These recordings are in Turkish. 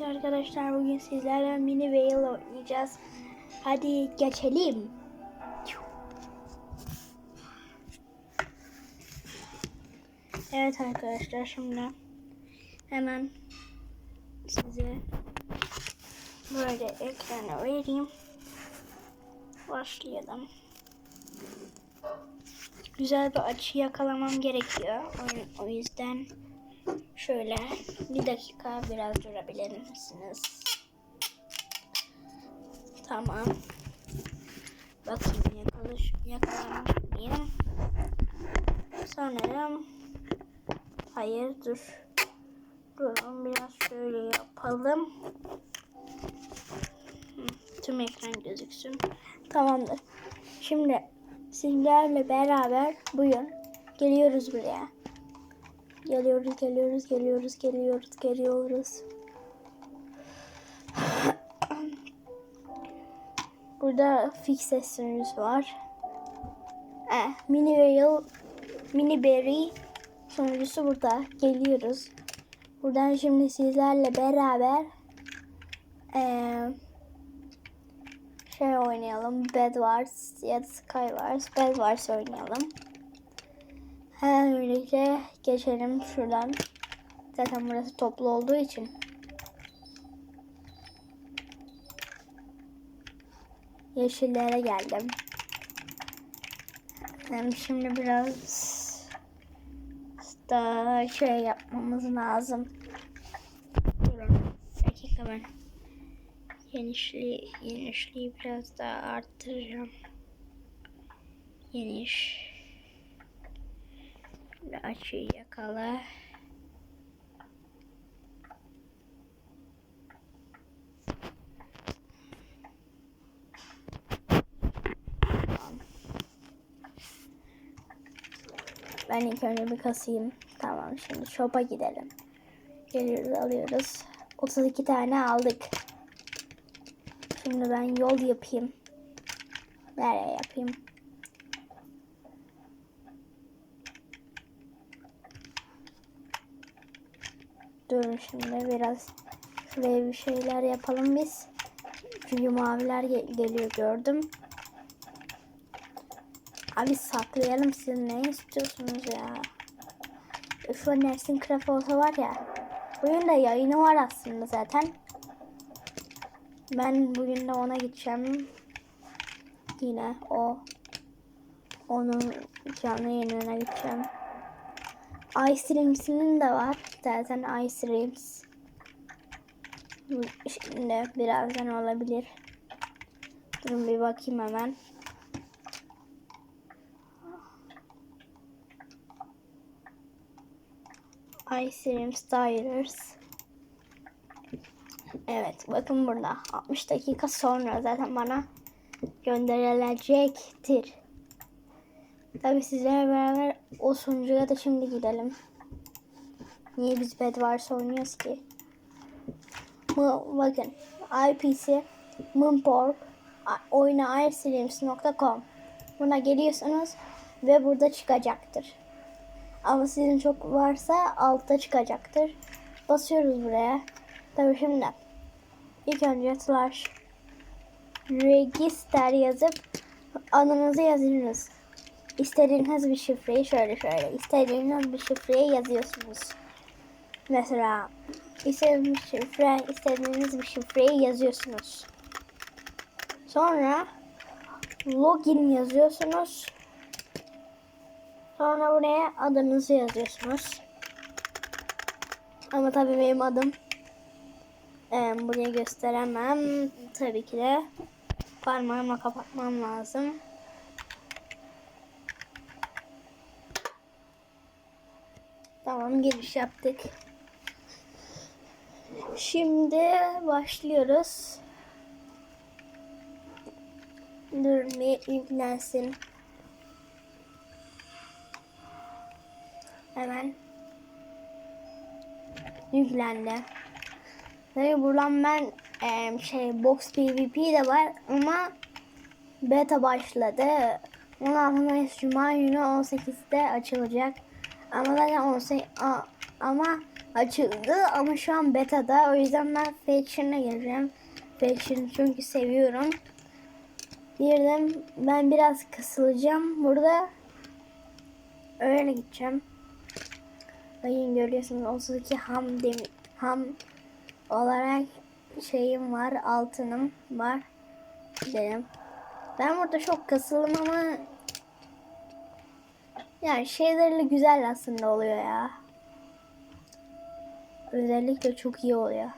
Evet arkadaşlar bugün sizlerle mini whale oynayacağız. Hadi geçelim. Evet arkadaşlar şimdi hemen size böyle ekranı vereyim. Başlayalım. Güzel bir açı yakalamam gerekiyor. O- yüzden Şöyle bir dakika biraz durabilir misiniz? Tamam. Bakayım yakalış, yakalamış mıyım? Sanırım hayır dur. Durun biraz şöyle yapalım. Tüm ekran gözüksün. Tamamdır. Şimdi sizlerle beraber buyurun geliyoruz buraya. Geliyoruz, geliyoruz, geliyoruz, geliyoruz, geliyoruz. Burada fix seslerimiz var. Eh, mini whale, mini berry sonucusu burada. Geliyoruz. Buradan şimdi sizlerle beraber eee şey oynayalım. Bed Wars ya da Sky Wars. Bed Wars oynayalım. Hemen birlikte geçelim şuradan. Zaten burası toplu olduğu için. Yeşillere geldim. Hem şimdi biraz daha şey yapmamız lazım. Durun. Dakika ben genişliği, genişliği biraz daha arttıracağım. Geniş. Şöyle açıyı yakala. Ben ilk önce bir kasayım. Tamam şimdi shop'a gidelim. Geliyoruz alıyoruz. 32 tane aldık. Şimdi ben yol yapayım. Nereye yapayım? Durun şimdi biraz şuraya bir şeyler yapalım biz. Çünkü maviler ge- geliyor gördüm. Abi saklayalım siz ne istiyorsunuz ya? Şu an Ersin Craft var ya. Bugün de yayını var aslında zaten. Ben bugün de ona gideceğim. Yine o. Onun canlı yayınına gideceğim. Ice Dreams'inin de var. Zaten Ice Dreams. Şimdi birazdan olabilir. Durun bir bakayım hemen. Ice Dreams Divers. Evet bakın burada 60 dakika sonra zaten bana gönderilecektir. Tabi sizlerle beraber o sunucuya da şimdi gidelim. Niye biz Bedwars oynuyoruz ki? Bu, bakın IPC Moonport oyuna airstreams.com Buna geliyorsunuz ve burada çıkacaktır. Ama sizin çok varsa altta çıkacaktır. Basıyoruz buraya. Tabii şimdi ilk önce slash register yazıp adınızı yazıyorsunuz. İstediğiniz bir şifreyi şöyle şöyle istediğiniz bir şifreyi yazıyorsunuz. Mesela istediğiniz bir şifre, istediğiniz bir şifreyi yazıyorsunuz. Sonra login yazıyorsunuz. Sonra buraya adınızı yazıyorsunuz. Ama tabii benim adım e, buraya gösteremem. Tabii ki de parmağımla kapatmam lazım. Tamam giriş yaptık. Şimdi başlıyoruz. Dur bir yüklensin. Hemen yüklendi. Tabii buradan ben e, şey box PvP de var ama beta başladı. 16 Mayıs Cuma günü 18'de açılacak. Ama zaten 18 a- ama açıldı ama şu an beta'da. O yüzden ben Faction'a gireceğim. Faction çünkü seviyorum. Bir de ben biraz kısılacağım. Burada öyle gideceğim. Bakın görüyorsunuz 32 ham demir ham olarak şeyim var altınım var dedim. Ben burada çok kasılım ama yani şeylerle güzel aslında oluyor ya. Özellikle çok iyi oluyor.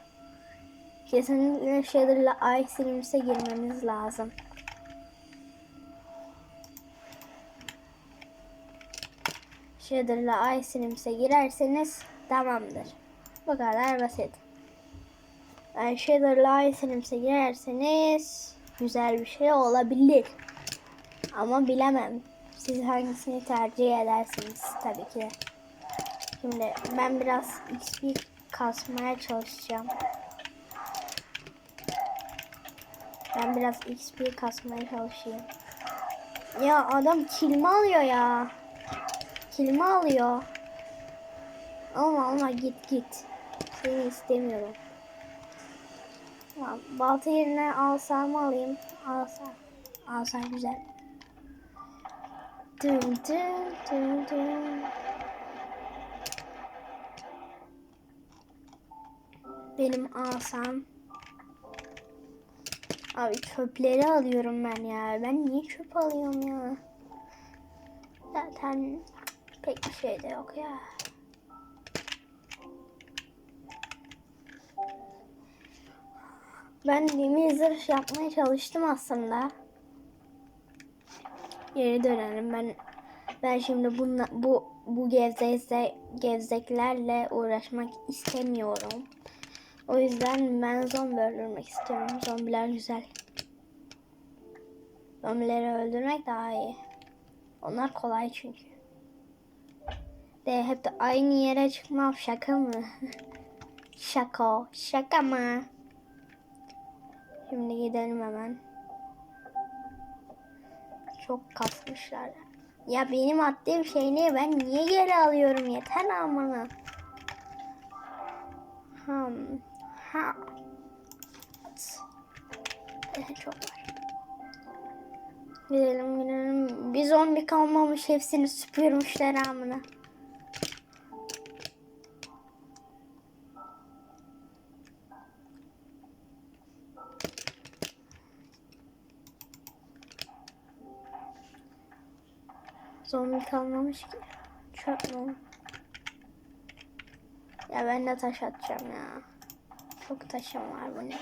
Kesinlikle şeylerle Ice Rims'e girmeniz lazım. Shader'la Ice Rims'e girerseniz tamamdır. Bu kadar basit. Yani Shader'la Ice Rims'e girerseniz güzel bir şey olabilir. Ama bilemem. Siz hangisini tercih edersiniz tabii ki. Şimdi ben biraz XP kasmaya çalışacağım. Ben biraz XP kasmaya çalışayım. Ya adam kilimi alıyor ya. Kilimi alıyor. Alma alma git git. Seni istemiyorum. Tamam, balta yerine alsam alayım. Alsam. Alsam güzel. Dın dın dın dın. Benim alsam. Abi çöpleri alıyorum ben ya. Ben niye çöp alıyorum ya? Zaten pek bir şey de yok ya. Ben demir zırh yapmaya çalıştım aslında. Geri dönelim. Ben ben şimdi bunla, bu bu gevzekse, gevzeklerle uğraşmak istemiyorum. O yüzden ben zombi öldürmek istiyorum. Zombiler güzel. Zombileri öldürmek daha iyi. Onlar kolay çünkü. De hep de aynı yere çıkmam şaka mı? şaka. Şaka mı? Şimdi gidelim hemen. Çok kasmışlar. Ya benim attığım şey ne? Ben niye geri alıyorum? Yeter amına. Hmm. Ha. Eh, çok var. Gidelim gidelim. Bir zombi kalmamış hepsini süpürmüşler amına. Zombi kalmamış ki. Çöp mü? Ya ben de taş atacağım ya. Çok taşım var bu ne?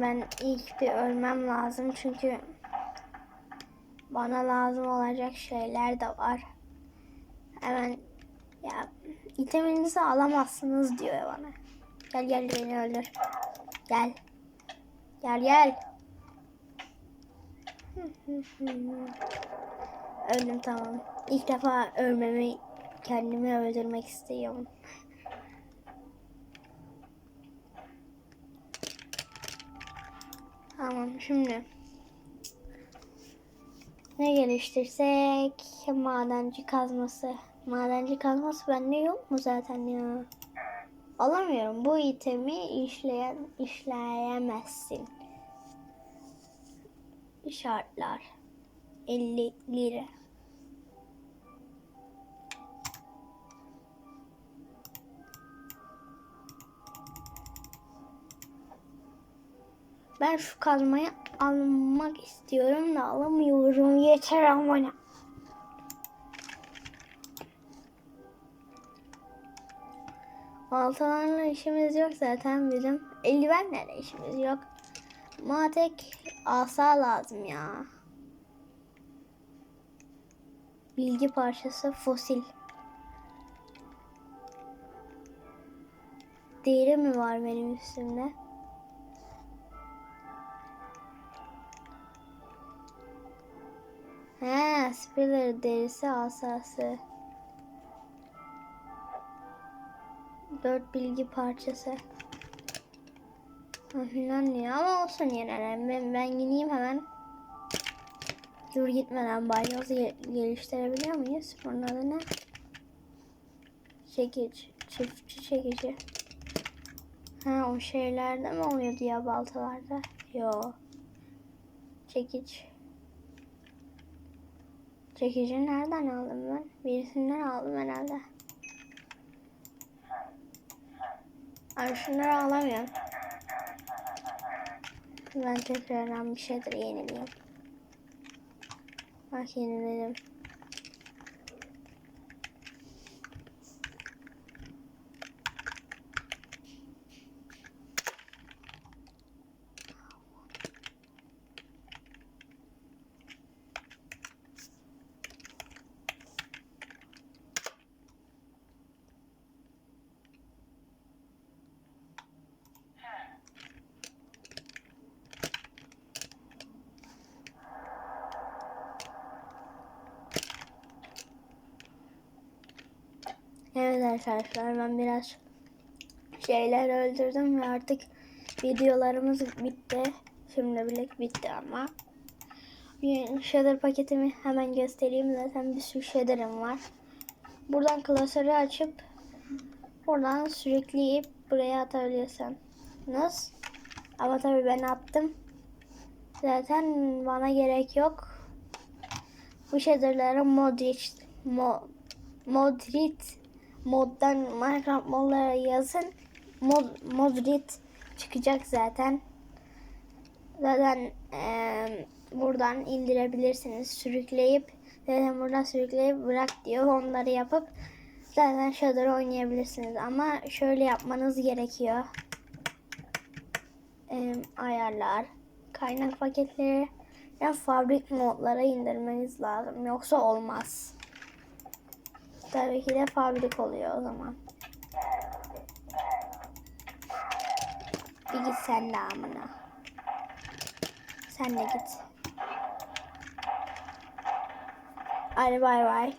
Ben ilk bir ölmem lazım çünkü bana lazım olacak şeyler de var. Hemen ya iteminizi alamazsınız diyor bana. Gel gel beni öldür. Gel. Gel gel. Öldüm tamam. İlk defa ölmemi kendimi öldürmek istiyorum. Tamam şimdi ne geliştirsek madenci kazması. Madenci kazması bende yok mu zaten ya? Alamıyorum. Bu itemi işleyen işleyemezsin. Şartlar 50 lira. Ben şu kazmayı almak istiyorum da alamıyorum. Yeter amına. Baltalarla işimiz yok zaten bizim. Eldivenlerle işimiz yok. Matek asa lazım ya. Bilgi parçası fosil. Deri mi var benim üstümde? He, Spiller derisi asası. Dört bilgi parçası. Filan ya ama olsun yine. Ben, ben gideyim hemen Dur gitmeden balyozu ge- geliştirebiliyor muyuz? Bunun adı ne? Çekiç. Çiftçi çekici. Ha o şeylerde mi oluyordu ya baltalarda? Yo. Çekiç. Çekici nereden aldım ben? Birisinden aldım herhalde. Ay şunları alamıyorum. Ben tekrardan bir şeydir yenileyim. Bak yeniledim. Evet arkadaşlar ben biraz şeyler öldürdüm ve artık videolarımız bitti. Şimdilik bitti ama. Shader paketimi hemen göstereyim. Zaten bir sürü shader'ım var. Buradan klasörü açıp buradan sürükleyip buraya atabiliyorsun. Nasıl? Ama tabii ben attım. Zaten bana gerek yok. Bu shader'ları Modric, Mo, Modric moddan Minecraft modlara yazın. Mod, Modric çıkacak zaten. Zaten eee, buradan indirebilirsiniz. Sürükleyip zaten buradan sürükleyip bırak diyor. Onları yapıp zaten Shader oynayabilirsiniz. Ama şöyle yapmanız gerekiyor. Eee, ayarlar, kaynak paketleri ve fabrik modlara indirmeniz lazım. Yoksa olmaz. Tabii ki de fabrik oluyor o zaman. Bir git sen de amına. Sen de git. Hadi bay bay.